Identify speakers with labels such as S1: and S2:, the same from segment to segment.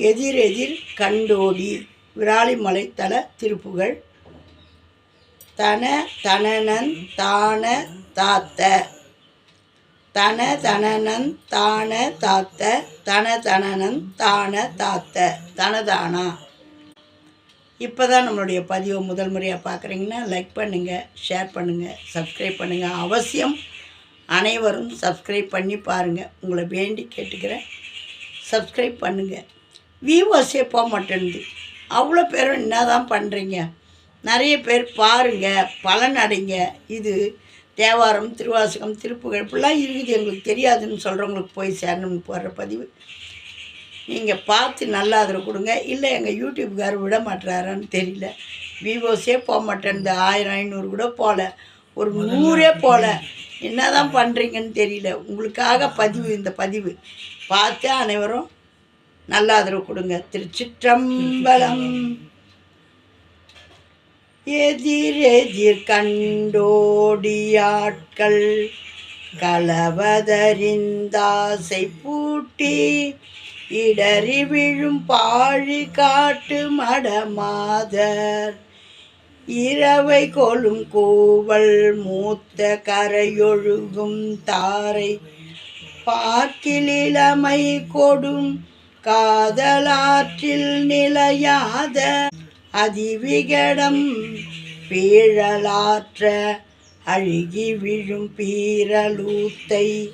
S1: எதிரெதிர் கண்டோடி. விராலிமலை தல திருப்புகழ் தன தனனன் தான தாத்த. தன தனனன் தான தாத்த. தன தனனன் தான தாத்த. தனதானா. இப்போ தான் நம்மளுடைய பதிவை முதல் முறையாக பார்க்குறீங்கன்னா லைக் பண்ணுங்கள் ஷேர் பண்ணுங்கள் சப்ஸ்கிரைப் பண்ணுங்கள் அவசியம் அனைவரும் சப்ஸ்கிரைப் பண்ணி பாருங்கள் உங்களை வேண்டி கேட்டுக்கிறேன். சப்ஸ்கிரைப் பண்ணுங்கள் வியூவர்ஸே போக மாட்டேன்து அவ்வளோ பேரும் என்ன தான் பண்ணுறீங்க நிறைய பேர் பாருங்கள் பலன் அடைங்க. இது தேவாரம் திருவாசகம் திருப்புகழ் இப்படிலாம் இருக்குது. எங்களுக்கு தெரியாதுன்னு சொல்கிறவங்களுக்கு போய் சேரணும்னு போடுற பதிவு. நீங்கள் பார்த்து நல்லா அதில் கொடுங்க. இல்லை எங்கள் யூடியூப்காரர் விட மாட்டுறாரான்னு தெரியல. விவோஸே போக மாட்டேன் ஆயிரம் ஐநூறு கூட போகல. ஒரு நூறே போகல. என்ன தான் பண்ணுறீங்கன்னு தெரியல. உங்களுக்காக பதிவு இந்த பதிவு. பார்த்து அனைவரும் நல்ல ஆதரவு கொடுங்க. திருச்சிற்றம்பலம். எதிரெதிர் கண்டோடியாட்கள் கலவதறிந்தாசை பூட்டி இடறி விழும் பாழி காட்டு மடமாதர். இரவை கொலும் கூவல் மூத்த கரையொழுகும் தாரை பார்க்கில் இளமை கொடும் காதலாற்றில் நிலையாத அதிவிகடம் பீழலாற்ற அழுகி விழும் பீரலூத்தை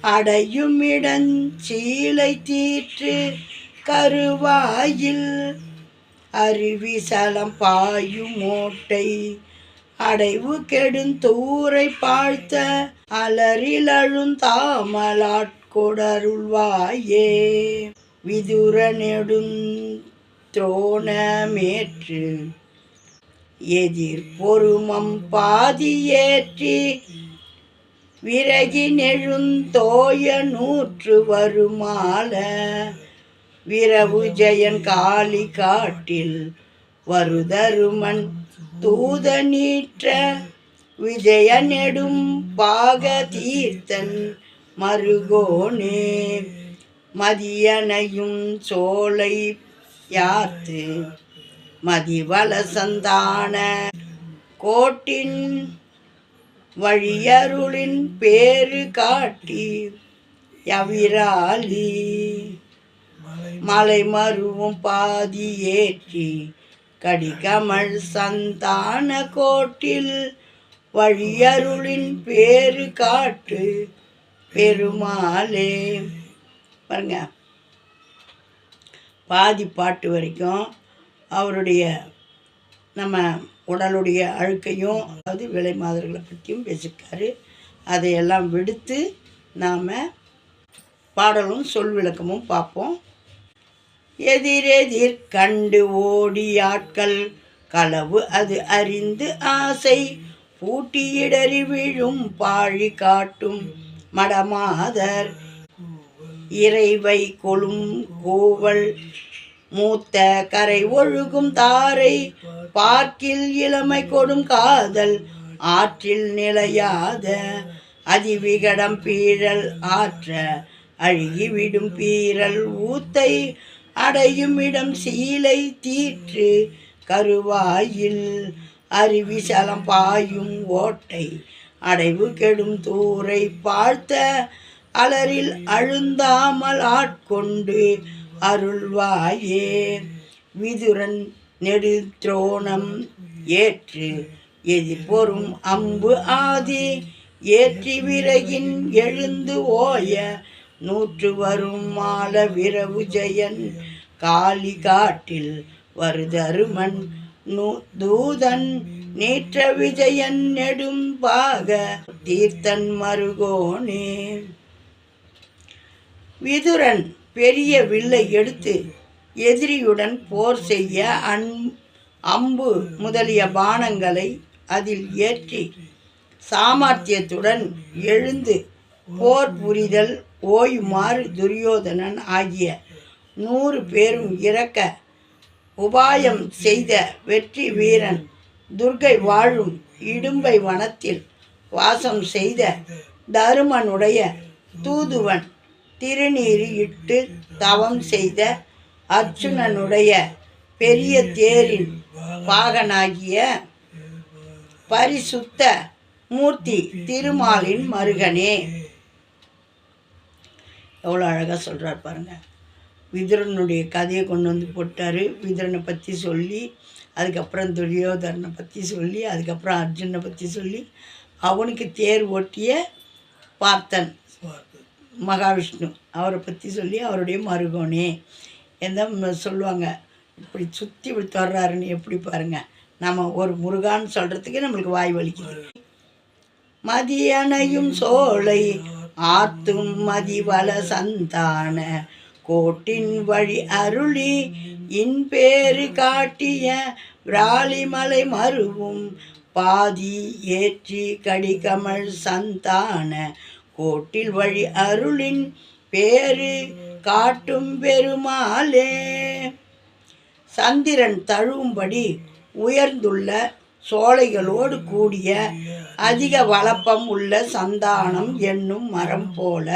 S1: அடையும் இடஞ்சீலை தீற்று கருவாயில். அருவிசலம் பாயும் ஓட்டை அடைவு கெடுந்தூரை பாழ்த்த அலறில் அழுந்தாமலாட்கொடருள்வாயே விதுர நெடுந்தோணமேற்று எதிர் பொறுமம் பாதியேற்றி விரகி நெழுந்தோய நூற்று வருமால விரவு ஜெயன் காளி காட்டில் வருதருமன் தூத நீற்ற விஜய நெடும் பாக தீர்த்தன் மருகோனே. மதியனையும் சோலை யாத்து மதிவள சந்தான கோட்டின் வழியருளின் பேரு காட்டி யவிராலி மலை மருவும் பாதி ஏற்றி கடிகமள் சந்தான கோட்டில் வழியருளின் பேரு காட்டு பெருமாளே. பாருங்க. பாதி பாட்டு வரைக்கும் அவருடைய நம்ம உடலுடைய அழுக்கையும் அதாவது விலை மாதர்களை பற்றியும் பேசியிருக்காரு. அதையெல்லாம் விடுத்து நாம் பாடலும் சொல் விளக்கமும் பார்ப்போம். எதிரெதிர் கண்டு ஓடி ஆட்கள் களவு அது அறிந்து ஆசை பூட்டியிடறி விழும் பாழி காட்டும் மடமாதர். இறைவை கொழும் கோவல் மூத்த கரை ஒழுகும் தாரை பார்க்கில் இளமை கொடும் காதல் ஆற்றில் நிலையாத அதிவிகடம் பீழல் ஆற்ற அழுகிவிடும் பீரல் ஊத்தை அடையும் இடம் சீலை தீற்று கருவாயில் அருவி சலம் பாயும் ஓட்டை அடைவு கெடும் தூரை பார்த்த அலரில் அழுந்தாமல் ஆட்கொண்டு அருள்வாயே. விதுரன் நெடுத்ரோணம் ஏற்று எதிர்பொறும் அம்பு ஆதி ஏற்றி விறகின் எழுந்து ஓய நூற்று வரும் மால விரவு ஜெயன் காளி காட்டில் வருதருமன் நூ தூதன் நீற்ற விஜயன் நெடும்பாக தீர்த்தன் மருகோனே. விதுரன் பெரிய வில்லை எடுத்து எதிரியுடன் போர் செய்ய அன் அம்பு முதலிய பானங்களை அதில் ஏற்றி சாமர்த்தியத்துடன் எழுந்து போர் புரிதல் ஓயுமாறு துரியோதனன் ஆகிய நூறு பேரும் இறக்க உபாயம் செய்த வெற்றி வீரன் துர்கை வாழும் இடும்பை வனத்தில் வாசம் செய்த தருமனுடைய தூதுவன் திருநீறு இட்டு தவம் செய்த அர்ஜுனனுடைய பெரிய தேரின் பாகனாகிய பரிசுத்த மூர்த்தி திருமாலின் மருகனே. எவ்வளோ அழகாக சொல்கிறார் பாருங்கள் விதுரனுடைய கதையை கொண்டு வந்து போட்டார். விதுரனை பற்றி சொல்லி அதுக்கப்புறம் துரியோதரனை பற்றி சொல்லி அதுக்கப்புறம் அர்ஜுனை பற்றி சொல்லி அவனுக்கு தேர் ஓட்டிய பார்த்தன். மகாவிஷ்ணு அவரை பற்றி சொல்லி அவருடைய மருகோனே எந்த சொல்லுவாங்க இப்படி சுற்றி இப்படி தொடர்றாருன்னு எப்படி பாருங்க. நம்ம ஒரு முருகான்னு சொல்கிறதுக்கு நம்மளுக்கு வாய் வலிக்குது. மதியனையும் சோலை ஆத்தும் மதிவல சந்தான. கோட்டின் வழி அருளி இன்பேறு காட்டிய விராலிமலை மருவும். பாதி ஏற்றி கடிகமல் சந்தான. கோட்டில் வழி அருளின் பேரு காட்டும் பெருமாளே. சந்திரன் தழுவும்படி உயர்ந்துள்ள சோலைகளோடு கூடிய அதிக வளப்பம் உள்ள சந்தானம் என்னும் மரம் போல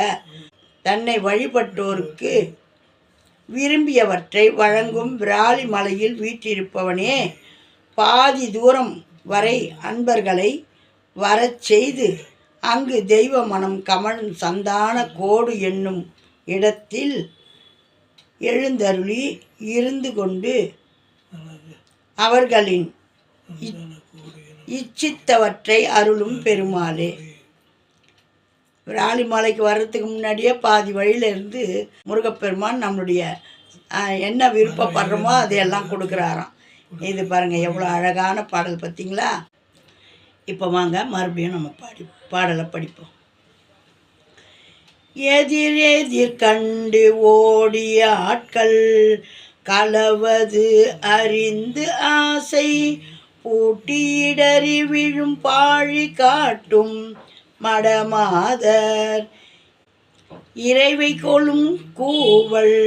S1: தன்னை வழிபட்டோருக்கு விரும்பியவற்றை வழங்கும் விராலி மலையில் வீற்றிருப்பவனே பாதி தூரம் வரை அன்பர்களை வரச் செய்து அங்கு தெய்வ மனம் கமழும் சந்தான கோடு என்னும் இடத்தில் எழுந்தருளி இருந்து கொண்டு அவர்களின் இ- இச்சித்தவற்றை அருளும் பெருமாளே. ராளிமலைக்கு வர்றதுக்கு முன்னாடியே பாதி வழியில இருந்து முருகப்பெருமான் நம்மளுடைய என்ன விருப்பப்படுறோமோ அதையெல்லாம் கொடுக்குறாராம். இது பாருங்கள் எவ்வளோ அழகான பாடல் பார்த்தீங்களா? இப்போ வாங்க மறுபடியும் நம்ம பாடி பாடலை படிப்போம். எதிர் எதிர் கண்டு ஓடிய ஆட்கள் கலவது அறிந்து ஆசை பூட்டியிடறி விழும் பாழி காட்டும் மடமாதர். இறைவை கொள்ளும் கூவல்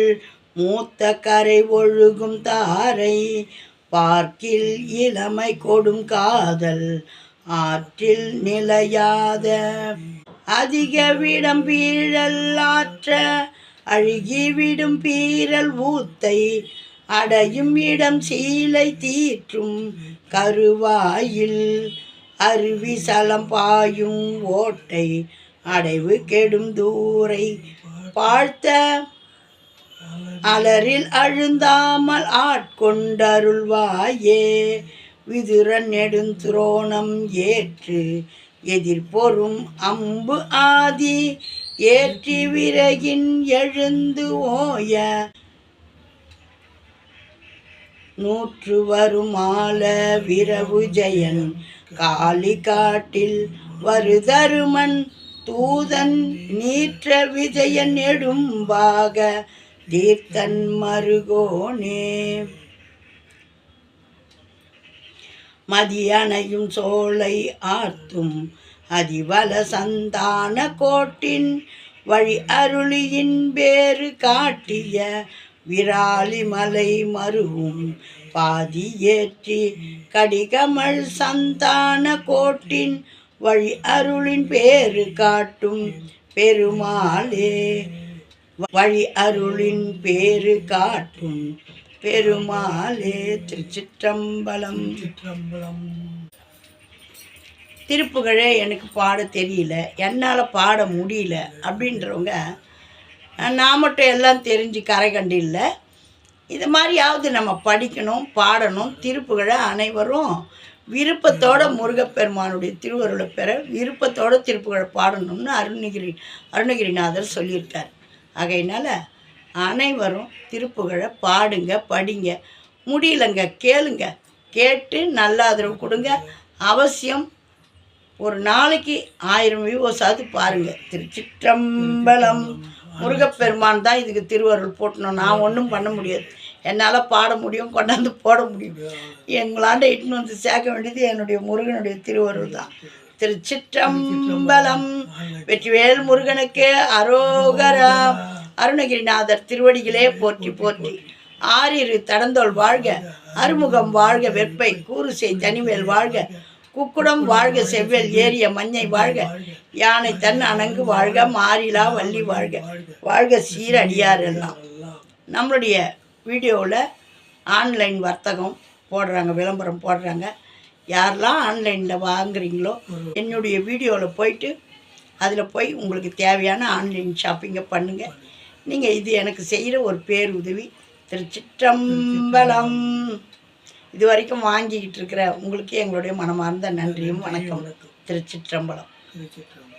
S1: மூத்த கரை ஒழுகும் தாரை பார்க்கில் இளமை கொடும் காதல் ஆற்றில் நிலையாத அதிக விடம் பீழல் ஆற்ற அழுகிவிடும் பீரல் ஊத்தை அடையும் இடம் சீலை தீற்றும் கருவாயில். அருவி சலம் பாயும் ஓட்டை அடைவு கெடும் தூரை பாழ்த்த அலரில் அழுந்தாமல் ஆட்கொண்டருள்வாயே. விதுரன் நெடுந்துரோணம் ஏற்று எதிர்பொறும் அம்பு ஆதி ஏற்றி விறகின் எழுந்து ஓய நூற்று வரும் ஆல விரவு ஜெயன் காளி காட்டில் வருதருமன் தூதன் நீற்ற விஜயன் நெடும்பாக தீர்த்தன் மருகோனே. மதியனையும் சோலை ஆர்த்தும் அதிவல சந்தான கோட்டின் வழி அருளியின் வேறு காட்டிய விராலி மலை மருவும் பாதி ஏற்றி கடிகமல் சந்தான கோட்டின் வழி அருளின் பேறு காட்டும் பெருமாளே. வழி அருளின் பேறு காட்டும் பெருமாளே திருச்சிற்றம்பலம்.
S2: சிற்றம்பலம்
S1: திருப்புகழே எனக்கு பாட தெரியல. என்னால் பாட முடியல அப்படின்றவங்க நான் மட்டும் எல்லாம் தெரிஞ்சு கரை கண்டு இல்லை இது மாதிரியாவது நம்ம படிக்கணும் பாடணும். திருப்புகழை அனைவரும் விருப்பத்தோட முருகப்பெருமானுடைய திருவருளை பெற விருப்பத்தோட திருப்புகழை பாடணும்னு அருணகிரி அருணகிரிநாதர் சொல்லியிருக்கார். ஆகையினால அனைவரும் திருப்புகழை பாடுங்க படிங்க. முடியலங்க கேளுங்க. கேட்டு நல்ல ஆதரவு கொடுங்க. அவசியம் ஒரு நாளைக்கு ஆயிரம் வியூவர்ஸாவது பாருங்கள் திருச்சிற்றம்பலம் முருகப்பெருமான் தான் இதுக்கு திருவருள் போட்டணும். நான் ஒன்றும் பண்ண முடியாது. என்னால் பாட முடியும் கொண்டாந்து போட முடியும். எங்களாண்ட இட்டுன்னு வந்து சேர்க்க வேண்டியது என்னுடைய முருகனுடைய திருவருள் தான். திருச்சிற்றம்பலம் வெற்றிவேல் முருகனுக்கு அரோகரா. அருணகிரிநாதர் திருவடிகளே போற்றி போற்றி ஆறிரு தடந்தோள் வாழ்க. அறுமுகம் வாழ்க. வெப்பை கூறுசை தனிவேல் வாழ்க. குக்குடம் வாழ்க செவ்வேல் ஏறிய மஞ்சை வாழ்க. யானை தன் அணங்கு வாழ்க மாறிலா வள்ளி வாழ்க. வாழ்க சீரடியார் எல்லாம். நம்மளுடைய வீடியோவில் ஆன்லைன் வர்த்தகம் போடுறாங்க விளம்பரம் போடுறாங்க. யாரெல்லாம் ஆன்லைனில் வாங்குறீங்களோ என்னுடைய வீடியோவில் போயிட்டு அதில் போய் உங்களுக்கு தேவையான ஆன்லைன் ஷாப்பிங்கை பண்ணுங்கள் நீங்கள் இது எனக்கு செய்கிற ஒரு பேர் உதவி. திருச்சிற்றம்பலம். இது வரைக்கும் வாங்கிக்கிட்டு இருக்கிற உங்களுக்கு எங்களுடைய மனமார்ந்த நன்றியும் வணக்கம். திருச்சிற்றம்பலம்.
S2: திருச்சிற்றம்பலம்.